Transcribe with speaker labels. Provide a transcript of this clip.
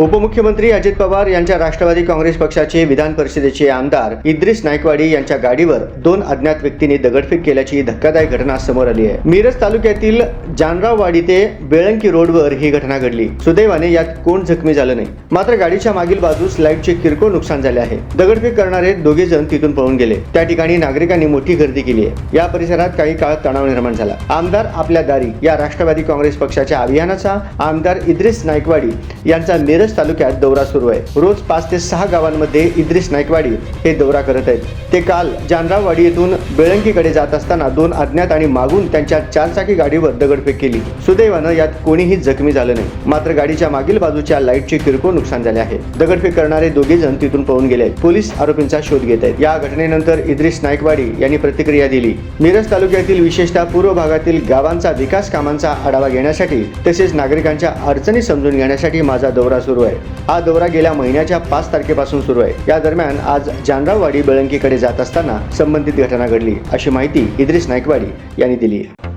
Speaker 1: उपमुख्यमंत्री अजित पवार यांच्या राष्ट्रवादी काँग्रेस पक्षाचे विधान परिषदेचे आमदार इद्रिस नायकवाडी यांच्या गाडीवर दोन अज्ञात व्यक्तींनी दगडफेक केल्याची धक्कादायक घटना समोर आली आहे. मिरज तालुक्यातील जानराववाडी ते बेळंकी रोडवर ही घटना घडली. सुदैवाने यात कोण जखमी झालं नाही. मात्र गाडीच्या मागील बाजूस लाईटचे किरकोळ नुकसान झाले आहे. दगडफेक करणारे दोघे जण तिथून पळून गेले. त्या ठिकाणी नागरिकांनी मोठी गर्दी केली आहे. या परिसरात काही काळ तणाव निर्माण झाला. आमदार आपल्या दारी या राष्ट्रवादी काँग्रेस पक्षाच्या अभियानाचा आमदार इद्रिस नायकवाडी यांचा मिरज तालुक्यात दौरा सुरू आहे. रोज पाच ते सहा गावांमध्ये इद्रिस नायकवाडी हे दौरा करत आहेत. ते काल जानराववाडी येथून बेळंकीकडे जात असताना दोन अज्ञात आणि मागून त्यांच्या चारचाकी गाडीवर दगडफेक केली. सुदैवानं यात कोणीही जखमी झालं नाही. मात्र गाडीच्या मागील बाजूच्या लाईटचे किरकोळ नुकसान झाले आहे. दगडफेक करणारे दोघे जण तिथून पळून गेले आहेत. पोलीस आरोपींचा शोध घेत आहेत. या घटनेनंतर इद्रिस नायकवाडी यांनी प्रतिक्रिया दिली. मिरज तालुक्यातील विशेषतः पूर्व भागातील गावांचा विकास कामांचा आढावा घेण्यासाठी तसेच नागरिकांच्या अडचणी समजून घेण्यासाठी माझा दौरा सुरू आहे. हा दौरा गेल्या महिन्याच्या पाच तारखेपासून सुरू आहे. या दरम्यान आज जानराववाडी बेळंकीकडे जात असताना संबंधित घटना घडली अशी माहिती इद्रिस नायकवाडी यांनी दिली आहे.